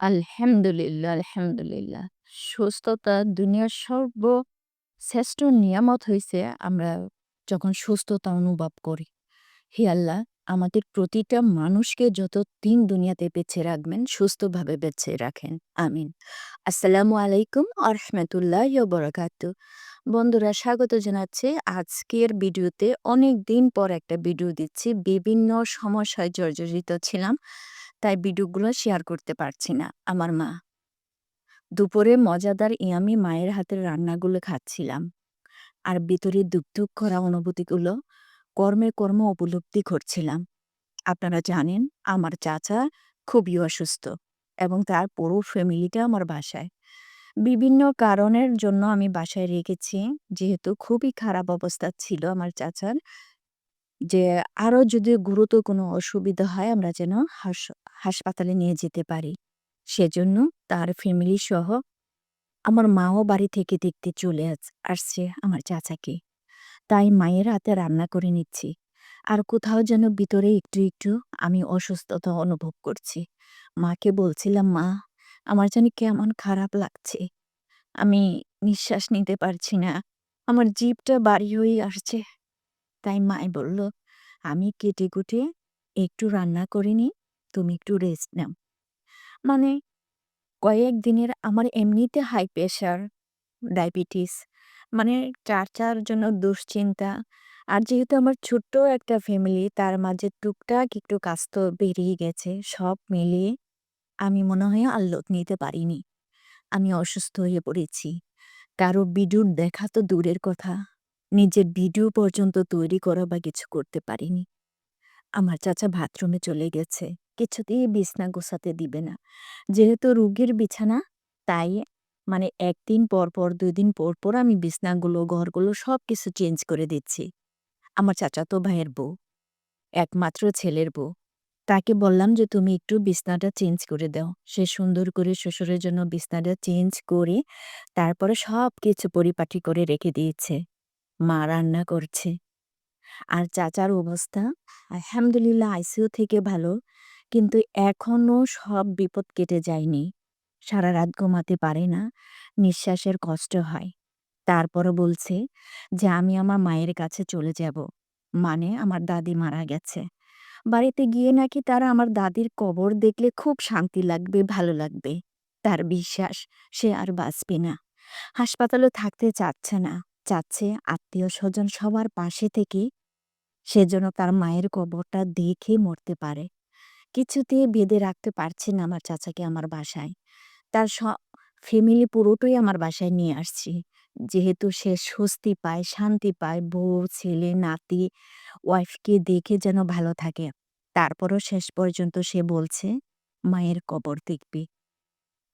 আলহামদুলিল্লাহ, আলহামদুলিল্লাহ। সুস্থতা দুনিয়ার সর্বশ্রেষ্ঠ নিয়ামত হইছে আমরা যখন সুস্থতা অনুভব করি। হে আল্লাহ, আমাদের প্রতিটা মানুষকে যতদিন দুনিয়াতে বেছে রাখবেন, সুস্থভাবে বেছে রাখেন। আমিন। আসসালামু আলাইকুম আরহামাতুল্লাহি ওয়া বারাকাতুহু। বন্ধুরা স্বাগত জানাচ্ছি আজকের ভিডিওতে। অনেক দিন পর একটা ভিডিও দিচ্ছি। বিভিন্ন সমস্যায় জর্জরিত ছিলাম। তাই ভিডিওগুলো শেয়ার করতে পারছি না। আমার মা। দুপুরে মজাদার ইয়ামি মায়ের হাতের রান্নাগুলো খাচ্ছিলাম। আর ভিতরে দুক করা অনুভূতিগুলো কর্মে কর্ম উপলব্ধি করছিলাম। আপনারা জানেন, আমার চাচা খুবই অসুস্থ এবং তার পুরো ফ্যামিলিটা আমার বাসায়। বিভিন্ন কারণের জন্য আমি বাসায় রেখেছি, যেহেতু খুবই খারাপ অবস্থা ছিল আমার চাচার যে আরও যদি গুরুতর কোনো অসুবিধা হয়, আমরা যেন হাস, হাসপাতালে নিয়ে যেতে পারি। সেজন্য তার ফ্যামিলি সহ আমার মাও বাড়ি থেকে দেখতে চলে আসছে আমার চাচাকে। তাই মায়ের হাতে রান্না করে নিচ্ছি। আর কোথাও যেন ভিতরে একটু একটু আমি অসুস্থতা অনুভব করছি। মাকে বলছিলাম, মা, আমার যেন কেমন খারাপ লাগছে। আমি নিঃশ্বাস নিতে পারছি না। আমার জিভটা বাড়ি হয়ে আসছে। তাই মায় বলল, আমি কেটে কুটে একটু রান্না করে নিই, তুমি একটু রেস্ট নাও। মানে কয়েক দিনের আমার এমনিতে হাই প্রেশার ডায়াবেটিস মানে চার জন্য দুশ্চিন্তা। আর যেহেতু আমার ছোট্ট একটা ফ্যামিলি তার মাঝে টুকটাক একটু কাজ তো বেরিয়ে গেছে, সব মিলিয়ে আমি মনে হয় আল্লোক নিতে পারিনি। আমি অসুস্থ হয়ে পড়েছি। কারও বিদ্যুৎ দেখা তো দূরের কথা। নিজের ভিডিও পর্যন্ত তৈরি করা বা কিছু করতে পারিনি। আমার চাচা বাথরুমে চলে গেছে, কিছুতেই বিছনা গোছাতে দিবে না। যেহেতু রুগীর বিছানা, তাই মানে একদিন পর পর দুই দিন পর পর আমি বিছনাগুলো, ঘরগুলো সব কিছু চেঞ্জ করে দিচ্ছি। আমার চাচাতো ভাইয়ের বউ, একমাত্র ছেলের বউ। তাকে বললাম যে, তুমি একটু বিছনাটা চেঞ্জ করে দাও। সে সুন্দর করে শ্বশুরের জন্য বিছনাটা চেঞ্জ করে তারপরে সব কিছু পরিপাটি করে রেখে দিয়েছে। মা রান্না করছে। আর চাচার অবস্থা, আলহামদুলিল্লাহ আইসিইউ থেকে ভালো, কিন্তু এখনও সব বিপদ কেটে যায়নি। সারা রাত ঘুমাতে পারে না, নিঃশ্বাসের কষ্ট হয়। তারপরও বলছে যে, আমি আমার মায়ের কাছে চলে যাব। মানে আমার দাদি মারা গেছে। বাড়িতে গিয়ে নাকি তারা আমার দাদির কবর দেখলে খুব শান্তি লাগবে, ভালো লাগবে। তার বিশ্বাস, সে আর বাঁচবে না। হাসপাতালে থাকতে চাচ্ছে না। চাচ্ছে আত্মীয় স্বজন সবার পাশে থেকে সেজন্য তার মায়ের কবরটা দেখে মরতে পারে। কিছুতে বেঁধে রাখতে পারছে না আমার চাচাকে আমার বাসায়। তার স ফ্যামিলি পুরোটাই আমার বাসায় নিয়ে আসছি। যেহেতু সে স্বস্তি পায়, শান্তি পায়, বউ, ছেলে, নাতি, ওয়াইফকে দেখে যেন ভালো থাকে। তারপরও শেষ পর্যন্ত সে বলছে, মায়ের কবর দেখবি।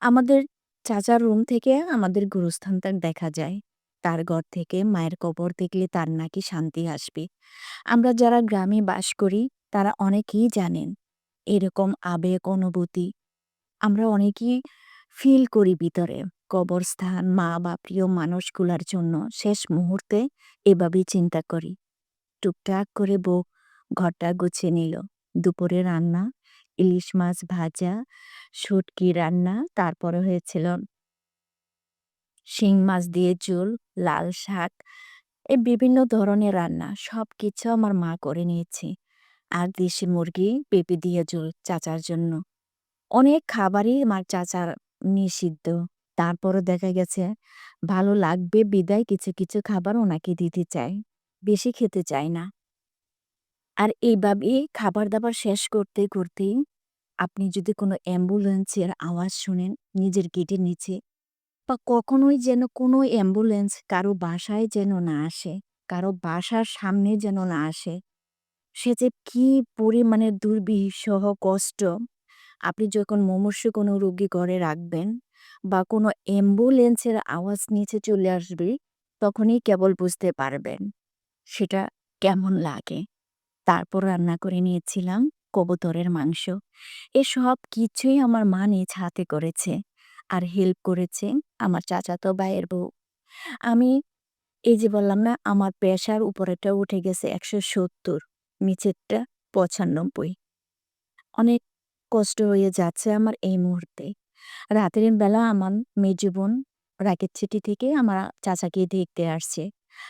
আমাদের চাচার রুম থেকে আমাদের গুরুস্থানটা দেখা যায়। তার ঘর থেকে মায়ের কবর দেখলে তার নাকি শান্তি আসবে। আমরা যারা গ্রামে বাস করি, তারা অনেকেই জানেন, এরকম আবেগ অনুভূতি আমরা অনেকেই ফিল করি ভিতরে। কবরস্থান, মা বা প্রিয় মানুষগুলার জন্য শেষ মুহূর্তে এভাবেই চিন্তা করি। টুকটাক করে বউ ঘরটা গুছিয়ে নিল। দুপুরে রান্না, ইলিশ মাছ ভাজা, শুটকি রান্না, তারপরে হয়েছিল শিং মাছ দিয়ে ঝোল, লাল শাক, এই বিভিন্ন ধরনের রান্না সব কিছু আমার মা করে নিয়েছে। আর দেশি মুরগি, পেঁপে দিয়ে ঝোল চাচার জন্য। অনেক খাবারই আমার চাচার নিষিদ্ধ। তারপরও দেখা গেছে, ভালো লাগবে বিদায় কিছু কিছু খাবার ওনাকে দিতে চায় বেশি খেতে চায় না। আর এইভাবে খাবার দাবার শেষ করতে করতেই আপনি যদি কোনো অ্যাম্বুলেন্সের আওয়াজ শুনেন, নিজের গেটের নিচে বা কখনোই যেন কোনো অ্যাম্বুলেন্স কারও বাসায় যেন না আসে, কারও বাসার সামনে যেন না আসে। সে যে কী পরিমাণে দুর্বিষহ কষ্ট। আপনি যখন মুমূর্ষু কোনো রোগী ঘরে রাখবেন বা কোনো অ্যাম্বুলেন্সের আওয়াজ নিচে চলে আসবে, তখনই কেবল বুঝতে পারবেন সেটা কেমন লাগে। তারপর রান্না করে নিয়েছিলাম কবুতরের মাংস। এসব কিছুই আমার মা নিজ হাতে করেছে। আর হেল্প করেছে আমার চাচাতো ভাইয়ের বউ আমি এই যে বললাম না আমার পেশার উপরেটা উঠে গেছে একশো সত্তর নিচেরটা পঁচানব্বই অনেক কষ্ট হয়ে যাচ্ছে আমার এই মুহূর্তে রাতের বেলা আমার মেজো বোন রাকেতছিটি থেকে আমার চাচাকে দেখতে আসছে।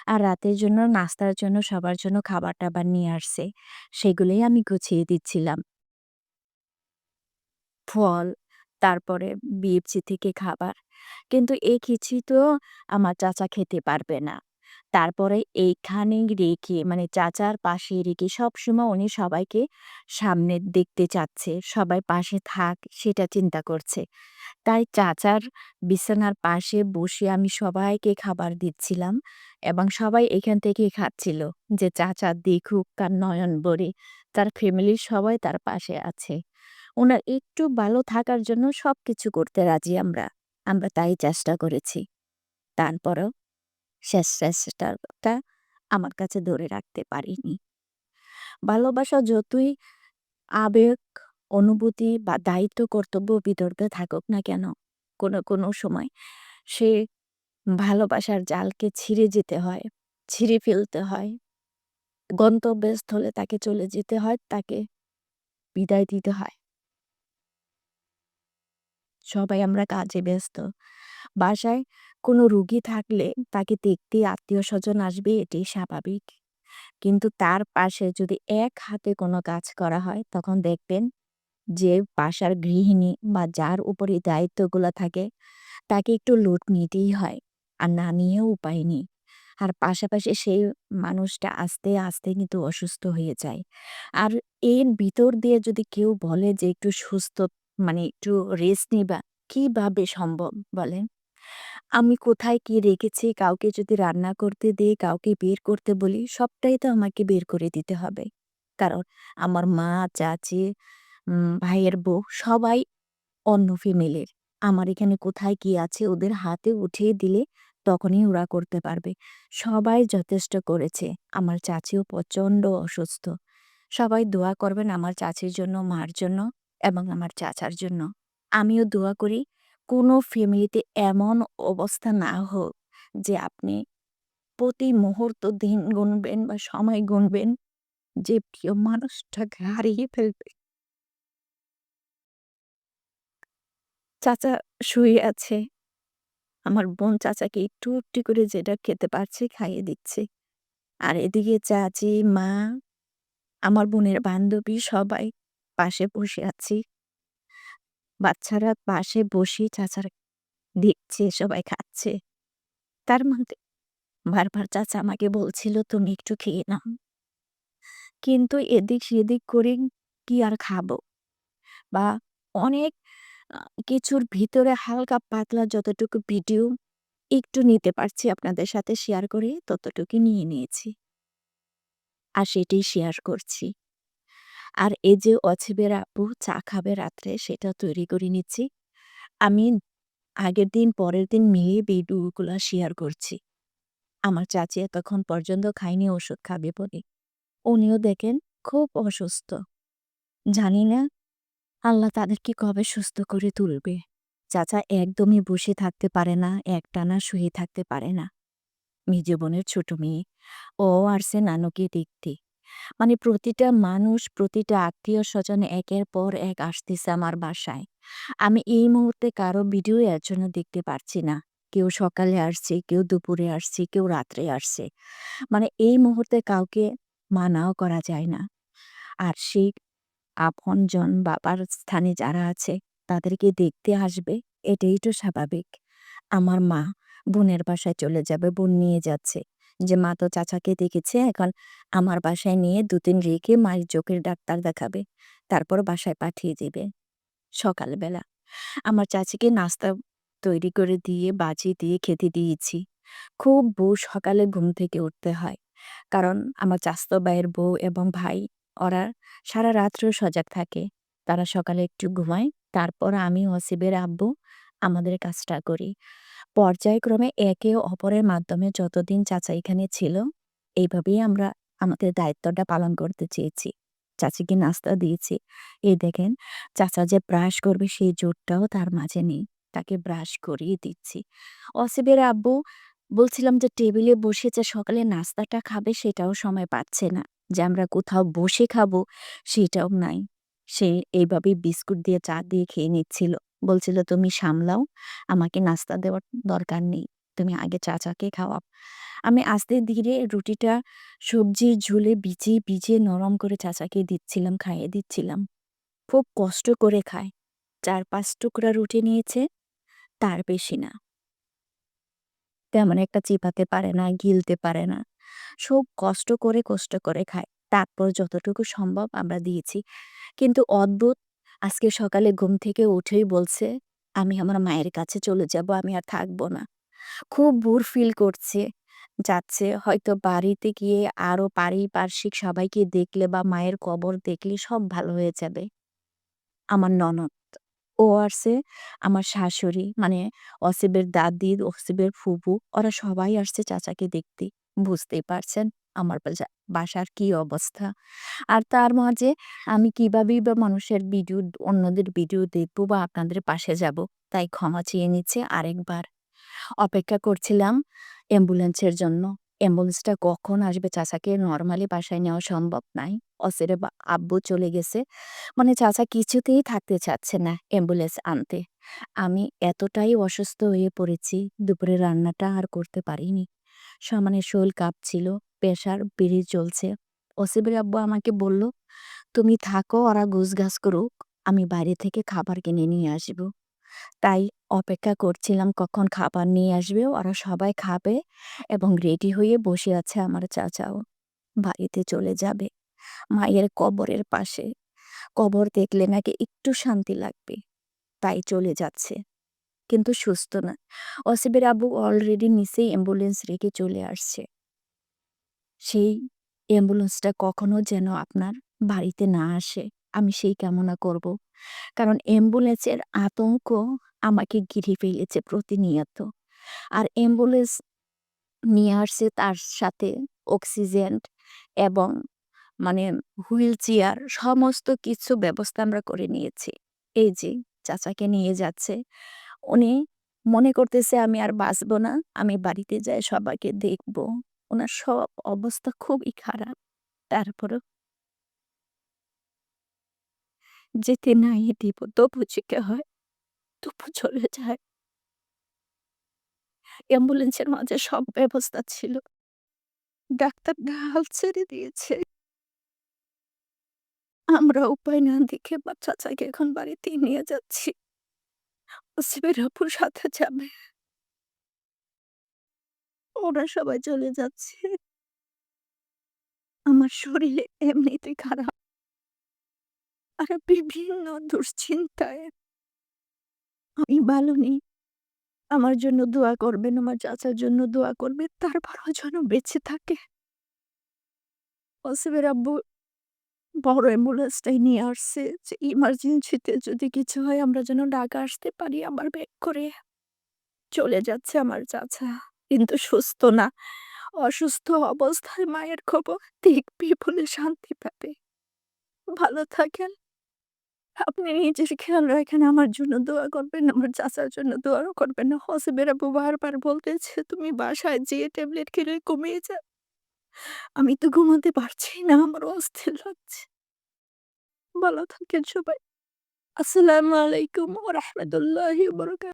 আর রাতের জন্য নাস্তার জন্য সবার জন্য খাবার-টাবার নিয়ে আসছে। সেগুলোই আমি গুছিয়ে দিচ্ছিলাম। ফল, তারপরে বিএফসি থেকে খাবার। কিন্তু এই কিছুই তো আমার চাচা খেতে পারবে না। তারপরে এইখানে রেখে মানে চাচার পাশে রেখে সবসময় উনি সবাইকে সামনে দেখতে চাচ্ছে। সবাই পাশে থাক, সেটা চিন্তা করছে। তাই চাচার বিছানার পাশে বসে আমি সবাইকে খাবার দিচ্ছিলাম এবং সবাই এখান থেকেই খাচ্ছিল যে চাচা দেখুক তার নয়ন বরে তার ফ্যামিলির সবাই তার পাশে আছে। উনার একটু ভালো থাকার জন্য সব কিছু করতে রাজি আমরা। আমরা তাই চেষ্টা করেছি। তারপরও শেষ চেষ্টাটা আমার কাছে ধরে রাখতে পারিনি। ভালোবাসা যতই আবেগ, অনুভূতি বা দায়িত্ব কর্তব্য বিতর্কে থাকুক না কেন, কোনো, কোনো সময় সে ভালোবাসার জালকে ছিঁড়ে যেতে হয়, ছিঁড়ে ফেলতে হয়। গন্তব্যস্থলে তাকে চলে যেতে হয়, তাকে বিদায় দিতে হয়। সবাই আমরা কাজে ব্যস্ত। বাসায় কোনো রুগী থাকলে তাকে দেখতে আত্মীয়স্বজন আসবে এটাই স্বাভাবিক। কিন্তু তার পাশে যদি এক হাতে কোনো কাজ করা হয় তখন দেখবেন যে বাসার গৃহিণী বা যার উপরে দায়িত্বগুলো থাকে তাকে একটু লোড নিতেই হয়। আর না নিয়েও উপায় নেই। আর পাশাপাশি সেই মানুষটা আস্তে, আস্তে কিন্তু অসুস্থ হয়ে যায়। আর এর ভিতর দিয়ে যদি কেউ বলে যে একটু সুস্থ মানে একটু রেস্ট নিবা, কীভাবে সম্ভব বলেন? আমি কোথায় কি রেখেছি কাউকে যদি রান্না করতে দিই, কাউকে বের করতে বলি, সবটাই তো আমাকে বের করে দিতে হবে। কারণ আমার মা, চাচী, ভাইয়ের বউ সবাই অন্য ফ্যামিলির। আমার এখানে কোথায় কি আছে ওদের হাতে উঠিয়ে দিলে তখনই ওরা করতে পারবে। সবাই যথেষ্ট করেছে। আমার চাচিও প্রচণ্ড অসুস্থ। সবাই দোয়া করবেন আমার চাচির জন্য, মার জন্য এবং আমার চাচার জন্য। আমিও দোয়া করি কোনো ফ্যামিলিতে এমন অবস্থা না হোক যে আপনি প্রতি মুহূর্ত দিন গুনবেন বা সময় গুনবেন যে প্রিয় মানুষটাকে হারিয়ে ফেলবে। চাচা শুয়ে আছে। আমার বোন চাচাকে একটু, একটু করে যেটা খেতে পারছে খাইয়ে দিচ্ছে। আর এদিকে চাচী, মা, আমার বোনের বান্ধবী সবাই পাশে বসে আছি। বাচ্চারা পাশে বসে চাচার দেখছে, সবাই খাচ্ছে। তার মধ্যে বারবার চাচা আমাকে বলছিল, তুমি একটু খেয়ে নাও। কিন্তু এদিক সেদিক করে কি আর খাব? বা অনেক কিছুর ভিতরে হালকা পাতলা যতটুকু ভিডিও একটু নিতে পারছি আপনাদের সাথে শেয়ার করে, ততটুকু নিয়ে নিয়েছি। আর সেটাই শেয়ার করছি। আর এই যে অছিবের আপু চা খাবে রাত্রে সেটা তৈরি করে নিচ্ছি। আমি আগের দিন পরের দিন মিলিয়ে ভিডিওগুলা শেয়ার করছি। আমার চাচি এতক্ষণ পর্যন্ত খায়নি ওষুধ খাবে বলে। উনিও দেখেন খুব অসুস্থ। জানি না আল্লাহ তাদেরকে কবে সুস্থ করে তুলবে। চাচা একদমই বসে থাকতে পারে না, একটানা শুয়ে থাকতে পারে না। মেজো বোনের ছোট মেয়ে। ও আসছে নানুকে দেখতে। মানে প্রতিটা মানুষ, প্রতিটা আত্মীয় স্বজন একের পর এক আসতেছে আমার বাসায়। আমি এই মুহূর্তে কারও ভিডিও এর জন্য দেখতে পারছি না। কেউ সকালে আসছে, কেউ দুপুরে আসছে, কেউ রাত্রে আসছে। মানে এই মুহূর্তে কাউকে মানাও করা যায় না। আর সেই আপনজন বাবার স্থানে যারা আছে তাদেরকে দেখতে আসবে এটাই তো স্বাভাবিক। আমার মা বোনের বাসায় চলে যাবে, বোন নিয়ে যাচ্ছে। যে, মা তো চাচাকে দেখেছে, এখন আমার বাসায় নিয়ে দুদিন রেখে মায়ের চোখের ডাক্তার দেখাবে। তারপর বাসায় পাঠিয়ে দিবে। সকালবেলা আমার চাচিকে নাস্তা তৈরি করে দিয়ে, বাজি দিয়ে খেতে দিয়েছি। খুব বউ সকালে ঘুম থেকে উঠতে হয়। কারণ আমার চাচাতো ভাইয়ের বউ এবং ভাই, ওরা সারা রাত্র সজাগ থাকে। তারা সকালে একটু ঘুমায়। তারপর আমি ওয়াসিবের আব্বু আমাদের কাজটা করি। পর্যায়ক্রমে একে অপরের মাধ্যমে যতদিন চাচা এখানে ছিল, এইভাবেই আমরা আমাদের দায়িত্বটা পালন করতে চেয়েছি। চাচিকে নাস্তা দিয়েছি। এই দেখেন চাচা যে ব্রাশ করবে সেই জোরটাও তার মাঝে নেই। তাকে ব্রাশ করিয়ে দিচ্ছি। অসিবের আব্বু বলছিলাম যে টেবিলে বসে যে সকালে নাস্তাটা খাবে সেটাও সময় পাচ্ছে না। যে আমরা কোথাও বসে খাব সেটাও নাই। সে এইভাবেই বিস্কুট দিয়ে চা দিয়ে খেয়ে নিচ্ছিল। বলছিল, "তুমি সামলাও। আমাকে নাস্তা দেওয়ার দরকার নেই। তুমি আগে চাচাকে খাওয়াও।" আমি আস্তে ধীরে রুটিটা সবজির ঝোলে ভিজিয়ে, ভিজিয়ে নরম করে চাচাকে দিচ্ছিলাম, খাইয়ে দিচ্ছিলাম। খুব কষ্ট করে খায়। ৪-৫ টুকরা রুটি নিয়েছে, তার বেশি না। তেমন একটা চিবাতে পারে না, গিলতে পারে না। খুব কষ্ট করে, কষ্ট করে খায়। তারপর যতটুকু সম্ভব আমরা দিয়েছি। কিন্তু অদ্ভুত আজকে সকালে ঘুম থেকে উঠেই বলছে, "আমি আমার মায়ের কাছে চলে যাব। আমি আর থাকব না।" খুব বোর ফিল করছে। যাচ্ছে হয়তো বাড়িতে গিয়ে আরও পারিপার্শ্বিক সবাইকে দেখলে বা মায়ের কবর দেখলে সব ভালো হয়ে যাবে। আমার ননদ, ও আসছে, আমার শাশুড়ি মানে অসিবের দাদি, অসিবের ফুপু ওরা সবাই আসছে চাচাকে দেখতে। বুঝতেই পারছেন আমার বাজা বাসার কি অবস্থা। আর তার মাঝে আমি কিভাবেই বা মানুষের ভিডিও অন্যদের ভিডিও দেখব বা আপনাদের পাশে যাব। তাই ক্ষমা চেয়ে নিচ্ছি আরেকবার। অপেক্ষা করছিলাম অ্যাম্বুলেন্সের জন্য। অ্যাম্বুলেন্সটা কখন আসবে চাচাকে নর্মালি বাসায় নেওয়া সম্ভব নাই। অসিরের বা আব্বু চলে গেছে। মানে চাচা কিছুতেই থাকতে চাচ্ছে না অ্যাম্বুলেন্স আনতে। আমি এতটাই অসুস্থ হয়ে পড়েছি, দুপুরে রান্নাটা আর করতে পারিনি। সমানে শরীর কাঁপছিল, প্রেশার বেড়ে চলছে। অসিবের আব্বু আমাকে বলল, "তুমি থাকো ওরা গোছগাছ করুক। আমি বাইরে থেকে খাবার কিনে নিয়ে আসব।" তাই অপেক্ষা করছিলাম কখন খাবার নিয়ে আসবে। ওরা সবাই খাবে এবং রেডি হয়ে বসে আছে আমার চাচাও। বাড়িতে চলে যাবে। মায়ের কবরের পাশে। কবর দেখলে নাকি একটু শান্তি লাগবে। তাই চলে যাচ্ছে। কিন্তু সুস্থ না। অসিবের আব্বু অলরেডি নিচেই অ্যাম্বুলেন্স রেখে চলে আসছে। সেই অ্যাম্বুলেন্সটা কখনো যেন আপনার বাড়িতে না আসে। আমি সেই কামনা করব। কারণ অ্যাম্বুলেন্সের আতঙ্ক আমাকে ঘিরে ফেলেছে প্রতিনিয়ত। আর অ্যাম্বুলেন্স নিয়ে আসছে তার সাথে অক্সিজেন এবং মানে হুইল চেয়ার সমস্ত কিছু ব্যবস্থা আমরা করে নিয়েছি। এই যে চাচাকে নিয়ে যাচ্ছে। উনি মনে করতেছে, আমি আর বাঁচব না। আমি বাড়িতে যাই, সবাইকে দেখব। উনার সব অবস্থা খুবই খারাপ। তারপরও যেতে নাই, দিব, তবু যেতে হয়। তবু চলে যায়। অ্যাম্বুলেন্সের মাঝে সব ব্যবস্থা ছিল। ডাক্তার হাল ছেড়ে দিয়েছে। আমরা উপায় না দেখে বা চাচাকে এখন বাড়িতেই নিয়ে যাচ্ছি। সাথে যাবে। ওরা সবাই চলে যাচ্ছে। আমার শরীরে এমনিতেই খারাপ। আর বিভিন্ন দুশ্চিন্তায় আমি ভালো নেই। আমার জন্য দোয়া করবেন, আমার চাচার জন্য দোয়া করবেন। তারপরও যেন বেঁচে থাকে। অসিবের আব্বু বড় অ্যাম্বুলেন্সটাই নিয়ে আসছে যে ইমার্জেন্সিতে যদি কিছু হয় আমরা যেন ঢাকা আসতে পারি আবার ব্যাক করে। চলে যাচ্ছে আমার চাচা। কিন্তু সুস্থ না। অসুস্থ অবস্থায় মায়ের খবর দেখবি বলে শান্তি পাবে। ভালো থাকেন। আপনি নিজের খেয়াল রাখেন, আমার জন্য দোয়া করবেন, আমার চাচার জন্য দোয়াও করবেন। না হসিবের আব্বু বারবার বলতেছে, "তুমি বাসায় যেয়ে ট্যাবলেট খেলে কমিয়ে যা।" আমি তো ঘুমাতে পারছি না। আমার অস্থির লাগছে। ভালো থাকেন সবাই। আসসালামু আলাইকুম ওয়া রাহমাতুল্লাহি ওয়া বারাকাতুহু।